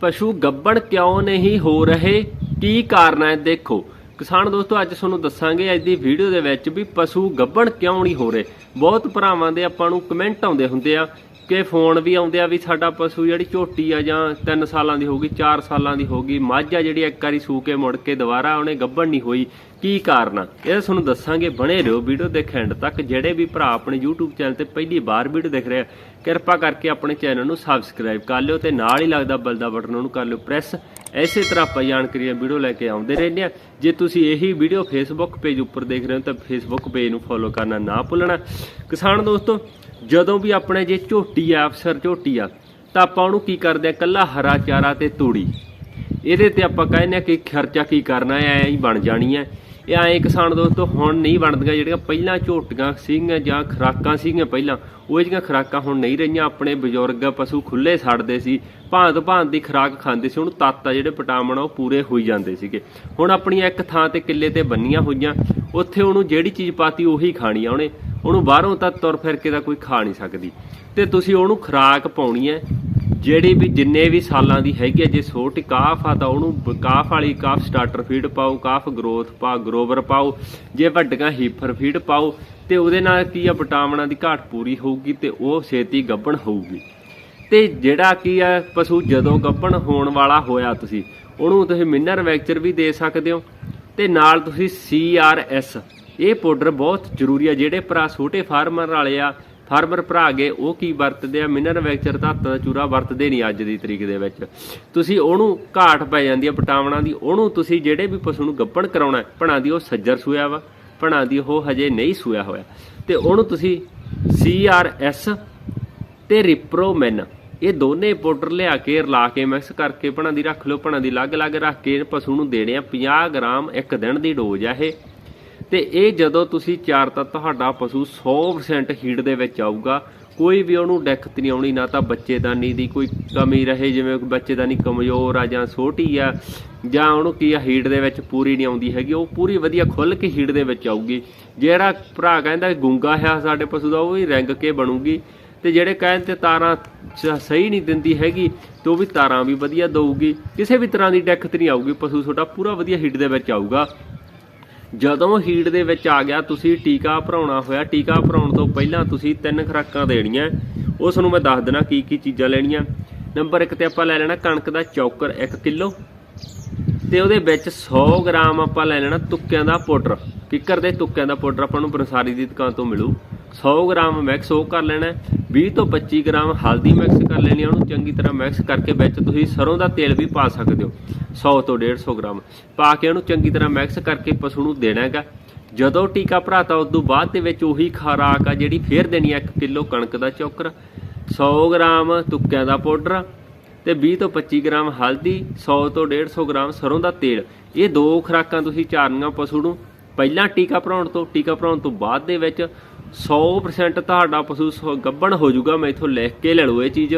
ਪਸ਼ੂ ਗੱਬਣ ਕਿਉਂ ਨਹੀਂ ਹੋ ਰਹੇ? ਕੀ ਕਾਰਨ ਹੈ? ਦੇਖੋ, ਕਿਸਾਨ ਦੋਸਤੋ, ਅੱਜ ਤੁਹਾਨੂੰ ਦੱਸਾਂਗੇ ਅੱਜ ਦੀ ਵੀਡੀਓ ਦੇ ਵਿੱਚ ਵੀ ਪਸ਼ੂ ਗੱਬਣ ਕਿਉਂ ਨਹੀਂ ਹੋ ਰਹੇ? ਬਹੁਤ ਭਰਾਵਾਂ ਦੇ ਆਪਾਂ ਨੂੰ ਕਮੈਂਟ ਆਉਂਦੇ ਹੁੰਦੇ ਆ ਕਿ ਫੋਨ ਵੀ ਆਉਂਦੇ ਆ ਵੀ ਸਾਡਾ ਪਸ਼ੂ ਜਿਹੜੀ ਝੋਟੀ ਆ ਜਾਂ 3 ਸਾਲਾਂ ਦੀ ਹੋਊਗੀ 4 ਸਾਲਾਂ ਦੀ ਹੋਊਗੀ, ਮੱਝ ਆ ਜਿਹੜੀ ਇੱਕ ਵਾਰੀ ਸੂ ਕੇ ਮੁੜ ਕੇ ਦੁਬਾਰਾ ਉਹਨੇ ਗੱਬਣ ਨਹੀਂ ਹੋਈ, ਕੀ ਕਾਰਨ ਆ? ਇਹ ਤੁਹਾਨੂੰ ਦੱਸਾਂਗੇ, ਬਣੇ ਰਹੋ ਵੀਡੀਓ ਦੇ ਐਂਡ ਤੱਕ, ਜਿਹੜੇ ਵੀ ਭਰਾ ਆਪਣੇ YouTube ਚੈਨਲ ਤੇ ਪਹਿਲੀ ਵਾਰ ਵੀਡੀਓ ਦੇਖ ਰਿਹਾ ਕਿਰਪਾ ਕਰਕੇ ਆਪਣੇ ਚੈਨਲ ਨੂੰ ਸਬਸਕ੍ਰਾਈਬ ਕਰ ਲਿਓ ਤੇ ਨਾਲ ਹੀ ਲੱਗਦਾ ਬੈਲ ਦਾ ਬਟਨ ਉਹਨੂੰ ਕਰ ਲਿਓ ਪ੍ਰੈਸ ਐਸੇ ਤਰ੍ਹਾਂ ਆਪਾਂ ਜਾਣਕਾਰੀਆਂ ਵੀਡੀਓ ਲੈ ਕੇ ਆਉਂਦੇ ਰਹਿੰਦੇ ਆ। ਜੇ ਤੁਸੀਂ ਇਹੀ ਵੀਡੀਓ ਫੇਸਬੁੱਕ ਪੇਜ ਉੱਪਰ ਦੇਖ ਰਹੇ ਹੋ ਤਾਂ ਫੇਸਬੁੱਕ ਪੇਜ ਨੂੰ ਫੋਲੋ ਕਰਨਾ ਨਾ ਭੁੱਲਣਾ। ਕਿਸਾਨ ਦੋਸਤੋ ਜਦੋਂ ਵੀ ਆਪਣੇ ਜੇ ਝੋਟੀ ਆ, ਅਫਸਰ ਝੋਟੀ ਆ, ਤਾਂ ਆਪਾਂ ਉਹਨੂੰ ਕੀ ਕਰਦੇ ਆ? ਕੱਲਾ ਹਰਾ ਚਾਰਾ ਤੇ ਤੂੜੀ। ਇਹਦੇ ਤੇ ਆਪਾਂ ਕਹਿੰਦੇ ਆ ਕਿ ਖਰਚਾ ਕੀ ਕਰਨਾ ਹੈ? ਐਂ ਹੀ ਬਣ ਜਾਣੀ ਹੈ। ਇਹ ਐਂ ਕਿਸਾਨ ਦੋਸਤੋ, ਹੁਣ ਨਹੀਂ ਬਣਦੀਆਂ ਜਿਹੜੀਆਂ ਪਹਿਲਾਂ ਝੋਟੀਆਂ ਸੀਗੀਆਂ ਜਾਂ ਖਰਾਕਾਂ ਸੀਗੀਆਂ ਪਹਿਲਾਂ, ਉਹ ਜਿਹੜੀਆਂ ਖਰਾਕਾਂ ਹੁਣ ਨਹੀਂ ਰਹੀਆਂ, ਆਪਣੇ ਬਜ਼ੁਰਗ ਪਸ਼ੂ ਖੁੱਲੇ ਛੱਡਦੇ ਸੀ, ਭਾਂਤ ਭਾਂਤ ਦੀ ਖਰਾਕ ਖਾਂਦੇ ਸੀ, ਉਹਨੂੰ ਤੱਤ ਆ ਜਿਹੜੇ ਵਿਟਾਮਿਨ ਆ, ਉਹ ਪੂਰੇ ਹੋਈ ਜਾਂਦੇ ਸੀਗੇ। ਹੁਣ ਆਪਣੀਆਂ ਇੱਕ ਥਾਂ ਤੇ ਕਿੱਲੇ ਤੇ ਬੰਨੀਆਂ ਹੋਈਆਂ, ਉੱਥੇ ਉਹਨੂੰ ਜਿਹੜੀ ਚੀਜ਼ ਪਾਤੀ, ਉਹੀ ਖਾਣੀ ਆ ਉਹਨੇ। ਉਹਨੂੰ ਬਾਹਰੋਂ ਤਾਂ ਤੁਰ ਫਿਰ ਕੇ ਤਾਂ ਕੋਈ ਖਾ ਨਹੀਂ ਸਕਦੀ। ਤੇ ਤੁਸੀਂ ਉਹਨੂੰ ਖੁਰਾਕ ਪਾਉਣੀ ਹੈ, ਜਿਹੜੀ ਵੀ ਜਿੰਨੇ ਵੀ ਸਾਲਾਂ ਦੀ ਹੈਗੀ ਹੈ, ਜੇ ਛੋਟੀ ਕਾਫ ਆ ਤਾਂ ਉਹਨੂੰ ਬ- ਕਾਫ ਵਾਲੀ ਕਾਫ ਸਟਾਰਟਰ ਫੀਡ ਪਾਓ, ਕਾਫ ਗਰੋਥ ਪਾ ਗਰੋਵਰ ਪਾਓ, ਜੇ ਵੱਡੀਆਂ ਹੀਫਰ ਫੀਡ ਪਾਓ, ਤੇ ਉਹਦੇ ਨਾਲ ਕੀ ਆ, ਵਿਟਾਮਿਨਾਂ ਦੀ ਘਾਟ ਪੂਰੀ ਹੋਊਗੀ ਤੇ ਉਹ ਛੇਤੀ ਗੱਭਣ ਹੋਊਗੀ। ਤੇ ਜਿਹੜਾ ਕੀ ਆ, ਪਸ਼ੂ ਜਦੋਂ ਗੱਭਣ ਹੋਣ ਵਾਲਾ ਹੋਇਆ ਤੁਸੀਂ, ਉਹਨੂੰ ਤੁਸੀਂ ਮਿਨਰ ਵੈਕਚਰ ਵੀ ਦੇ ਸਕਦੇ ਹੋ, ਤੇ ਨਾਲ ਤੁਸੀਂ CRS ਇਹ ਪਾਊਡਰ ਬਹੁਤ ਜ਼ਰੂਰੀ ਆ, ਜਿਹੜੇ ਭਰਾ ਛੋਟੇ ਫਾਰਮਰ ਵਾਲੇ ਆ, ਫਾਰਮਰ ਭਰਾ ਗਏ ਉਹ ਕੀ ਵਰਤਦੇ ਆ ਮਿਨਰ ਵੈਕਚਰ ਧਾਤਾਂ ਦਾ ਚੂਰਾ ਵਰਤਦੇ ਨਹੀਂ ਅੱਜ ਦੀ ਤਰੀਕ ਦੇ ਵਿੱਚ। ਤੁਸੀਂ ਉਹਨੂੰ ਘਾਟ ਪੈ ਜਾਂਦੀ ਆ ਵਿਟਾਮਿਨਾਂ ਦੀ, ਉਹਨੂੰ ਤੁਸੀਂ ਜਿਹੜੇ ਵੀ ਪਸ਼ੂ ਨੂੰ ਗੱਪਣ ਕਰਾਉਣਾ ਭਣਾ ਦੀ ਉਹ ਸੱਜਰ ਸੂਇਆ ਵਾ, ਭਣਾ ਦੀ ਉਹ ਹਜੇ ਨਹੀਂ ਸੂਇਆ ਹੋਇਆ। ਤੇ ਉਹਨੂੰ ਤੁਸੀਂ CRS ਤੇ ਰਿਪਰੋਮੈਨ ਇਹ ਦੋਨੇ ਪਾਊਡਰ ਲਿਆ ਕੇ, ਰਲਾ ਕੇ ਮਿਕਸ ਕਰਕੇ ਭਣਾ ਦੀ ਰੱਖ ਲਿਓ, ਭਣਾ ਦੀ ਅਲੱਗ-ਅਲੱਗ ਰੱਖ ਕੇ ਪਸ਼ੂ ਨੂੰ ਦੇਣੇ ਆ 50 ਗ੍ਰਾਮ ਇੱਕ ਦਿਨ ਦੀ ਡੋਜ਼ ਆ ਇਹ। ਤੇ ਇਹ ਜਦੋਂ ਤੁਸੀਂ ਚਾਰ ਤਾਂ ਤੁਹਾਡਾ ਪਸ਼ੂ 100% ਹੀਟ ਦੇ ਵਿੱਚ ਆਊਗਾ, ਕੋਈ ਵੀ ਉਹਨੂੰ ਦਿੱਕਤ ਨਹੀਂ ਆਉਣੀ, ਨਾ ਤਾਂ ਬੱਚੇਦਾਨੀ ਦੀ ਕੋਈ ਕਮੀ ਰਹੇ, ਜਿਵੇਂ ਬੱਚੇਦਾਨੀ ਕਮਜ਼ੋਰ ਆ ਜਾਂ ਛੋਟੀ ਆ, ਜਾਂ ਉਹਨੂੰ ਕੀ ਆ ਹੀਟ ਦੇ ਵਿੱਚ ਪੂਰੀ ਨਹੀਂ ਆਉਂਦੀ ਹੈਗੀ, ਉਹ ਪੂਰੀ ਵਧੀਆ ਖੁੱਲ ਕੇ ਹੀਟ ਦੇ ਵਿੱਚ ਆਊਗੀ। ਜਿਹੜਾ ਭਰਾ ਕਹਿੰਦਾ ਗੁੰਗਾ ਹੈ ਸਾਡੇ ਪਸ਼ੂ ਦਾ, ਉਹ ਵੀ ਰੰਗ ਕੇ ਬਣੂਗੀ। ਤੇ ਜਿਹੜੇ ਕਹਿਣ ਤੇ ਤਾਰਾਂ ਸਹੀ ਨਹੀਂ ਦਿੰਦੀ ਹੈਗੀ, ਤੇ ਉਹ ਵੀ ਤਾਰਾਂ ਵੀ ਵਧੀਆ ਦਊਗੀ। ਕਿਸੇ ਵੀ ਤਰ੍ਹਾਂ ਦੀ ਦਿੱਕਤ ਨਹੀਂ ਆਊਗੀ, ਪਸ਼ੂ ਤੁਹਾਡਾ ਪੂਰਾ ਵਧੀਆ ਹੀਟ ਦੇ ਵਿੱਚ ਆਊਗਾ। ਜਦੋਂ ਹੀਟ ਦੇ ਵਿੱਚ ਆ ਗਿਆ, ਤੁਸੀਂ ਟੀਕਾ ਭਰਾਉਣਾ ਹੋਇਆ, ਟੀਕਾ ਭਰਾਉਣ ਤੋਂ ਪਹਿਲਾਂ ਤੁਸੀਂ ਤਿੰਨ ਖੁਰਾਕਾਂ ਦੇਣੀਆਂ। ਉਸ ਨੂੰ ਮੈਂ ਦੱਸ ਦੇਣਾ ਕੀ ਕੀ ਚੀਜ਼ਾਂ ਲੈਣੀਆਂ। ਨੰਬਰ 1 ਤੇ ਆਪਾਂ ਲੈ ਲੈਣਾ ਕਣਕ ਦਾ ਚੌਕਰ 1 ਕਿਲੋ। ਤੇ ਉਹਦੇ ਵਿੱਚ 100 ਗ੍ਰਾਮ ਆਪਾਂ ਲੈ ਲੈਣਾ ਤੁੱਕਿਆਂ ਦਾ ਪਾਊਡਰ। ਕਿੱਕਰ ਦੇ ਤੁੱਕਿਆਂ ਦਾ ਪਾਊਡਰ ਆਪਾਂ ਨੂੰ ਬਰਸਾਰੀ ਦੀ ਦੁਕਾਨ ਤੋਂ ਮਿਲੂ। 100 ਗ੍ਰਾਮ ਮਿਕਸ ਉਹ ਕਰ ਲੈਣਾ ਹੈ। 20 ਤੋਂ 25 ਗ੍ਰਾਮ ਹਲਦੀ ਮਿਕਸ ਕਰ ਲੈਣੀ ਹੈ, ਉਹਨੂੰ ਚੰਗੀ ਤਰ੍ਹਾਂ ਮਿਕਸ ਕਰਕੇ ਵਿੱਚ ਤੁਸੀਂ ਸਰੋਂ ਦਾ ਤੇਲ ਵੀ ਪਾ ਸਕਦੇ ਹੋ 100 ਤੋਂ 150 ਗ੍ਰਾਮ ਪਾ ਕੇ ਉਹਨੂੰ ਚੰਗੀ ਤਰ੍ਹਾਂ ਮਿਕਸ ਕਰਕੇ ਪਸ਼ੂ ਨੂੰ ਦੇਣਾ ਹੈਗਾ ਜਦੋਂ ਟੀਕਾ ਭਰਾਤਾ, ਉਸ ਤੋਂ ਬਾਅਦ ਦੇ ਵਿੱਚ ਉਹੀ ਖੁਰਾਕ ਆ ਜਿਹੜੀ ਫੇਰ ਦੇਣੀ ਹੈ 1 ਕਿਲੋ ਕਣਕ ਦਾ ਚੌਕਰ 100 ਗ੍ਰਾਮ ਤੁੱਕਿਆਂ ਦਾ ਪਾਊਡਰ ਤੇ 20 ਤੋਂ 25 ਗ੍ਰਾਮ ਹਲਦੀ 100 ਤੋਂ 150 ਗ੍ਰਾਮ ਸਰੋਂ ਦਾ ਤੇਲ ਇਹ ਦੋ ਖੁਰਾਕਾਂ ਤੁਸੀਂ ਚਾਰਨੀਆਂ ਪਸ਼ੂ ਨੂੰ ਪਹਿਲਾਂ ਟੀਕਾ ਭਰਾਉਣ ਤੋਂ, ਟੀਕਾ ਭਰਾਉਣ ਤੋਂ ਬਾਅਦ ਦੇ ਵਿੱਚ 100% ਤੁਹਾਡਾ ਪਸ਼ੂ ਸ- ਗੱਭਣ ਹੋ ਜਾਊਗਾ, ਮੈਂ ਇਥੋਂ ਲਿਖ ਕੇ ਲੈ ਲਓ ਇਹ ਚੀਜ਼।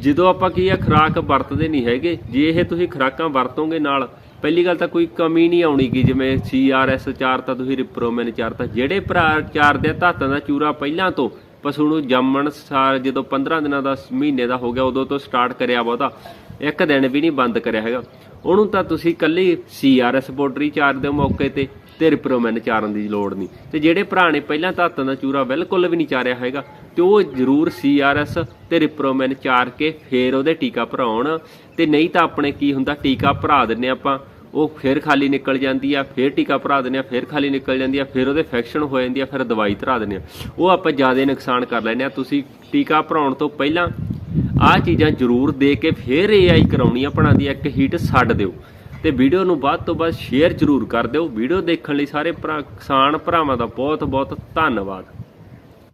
ਜਦੋਂ ਆਪਾਂ ਕੀ ਆ, ਖੁਰਾਕ ਵਰਤਦੇ ਨਹੀਂ ਹੈਗੇ, ਜੇ ਇਹ ਤੁਸੀਂ ਖੁਰਾਕਾਂ ਵਰਤੋਗੇ ਨਾਲ, ਪਹਿਲੀ ਗੱਲ ਤਾਂ ਕੋਈ ਕਮੀ ਨਹੀਂ ਆਉਣੀ ਕਿ ਜਿਵੇਂ CRS ਚਾਰ ਤਾਂ ਤੁਸੀਂ ਰਿਪਰੋਮੈਨ ਚਾਰ ਤਾਂ, ਜਿਹੜੇ ਭਰਾ ਚਾਰ ਦੇ ਧਾਤਾਂ ਦਾ ਚੂਰਾ ਪਹਿਲਾਂ ਤੋਂ ਪਸ਼ੂ ਨੂੰ ਜੰਮਣ ਸਾਰ ਜਦੋਂ 15 ਦਿਨਾਂ ਦਾ ਮਹੀਨੇ ਦਾ ਹੋ ਗਿਆ, ਉਦੋਂ ਤੋਂ ਸਟਾਰਟ ਕਰਿਆ ਬਹੁਤਾ, ਇੱਕ ਦਿਨ ਵੀ ਨਹੀਂ ਬੰਦ ਕਰਿਆ ਹੈਗਾ। ਉਹਨੂੰ ਤਾਂ ਤੁਸੀਂ ਕੱਲੀ CRS ਪਾਊਡਰ ਹੀ ਚਾਰ ਦਿਓ ਮੌਕੇ ਤੇ ਤੇ ਰਿਪਰੋਮੈਨ ਚਾਰਨ ਦੀ ਲੋੜ ਨਹੀਂ। ਤੇ ਜਿਹੜੇ ਭਰਾ ਨੇ ਪਹਿਲਾਂ ਧਾਤਾਂ ਦਾ ਚੂਰਾ ਬਿਲਕੁਲ ਵੀ ਨਹੀਂ ਚਾਰਿਆ ਹੈਗਾ, ਤੇ ਉਹ ਜ਼ਰੂਰ CRS ਤੇ ਰਿਪਰੋਮੈਨ ਚਾਰ ਕੇ ਫੇਰ ਉਹਦੇ ਟੀਕਾ ਭਰਾਉਣ। ਤੇ ਨਹੀਂ ਤਾਂ ਆਪਣੇ ਕੀ ਹੁੰਦਾ, ਟੀਕਾ ਭਰਾ ਦਿੰਨੇ ਆਪਾਂ, ਉਹ ਫਿਰ ਖਾਲੀ ਨਿਕਲ ਜਾਂਦੀ ਆ, ਫਿਰ ਟੀਕਾ ਭਰਾ ਦਿੰਦੇ ਆ ਫਿਰ ਖਾਲੀ ਨਿਕਲ ਜਾਂਦੀ ਆ, ਫਿਰ ਉਹਦੇ ਇਨਫੈਕਸ਼ਨ ਹੋ ਜਾਂਦੀ ਆ, ਫਿਰ ਦਵਾਈ ਧਰਾ ਦਿੰਦੇ ਆ ਉਹ ਆਪਾਂ ਜ਼ਿਆਦਾ ਨੁਕਸਾਨ ਕਰ ਲੈਂਦੇ ਆ ਤੁਸੀਂ ਟੀਕਾ ਭਰਾਉਣ ਤੋਂ ਪਹਿਲਾਂ ਆਹ ਚੀਜ਼ਾਂ ਜ਼ਰੂਰ ਦੇ ਕੇ ਫਿਰ ਏਆਈ ਕਰਾਉਣੀ ਆ ਆਪਣਾ ਦੀ ਇੱਕ ਹੀਟ ਛੱਡ ਦਿਓ। ਤੇ ਵੀਡੀਓ ਨੂੰ ਵੱਧ ਤੋਂ ਵੱਧ ਸ਼ੇਅਰ ਜ਼ਰੂਰ ਕਰ ਦਿਓ। ਵੀਡੀਓ ਦੇਖਣ ਲਈ ਸਾਰੇ ਭਰਾ ਕਿਸਾਨ ਭਰਾਵਾਂ ਦਾ ਬਹੁਤ ਬਹੁਤ ਧੰਨਵਾਦ।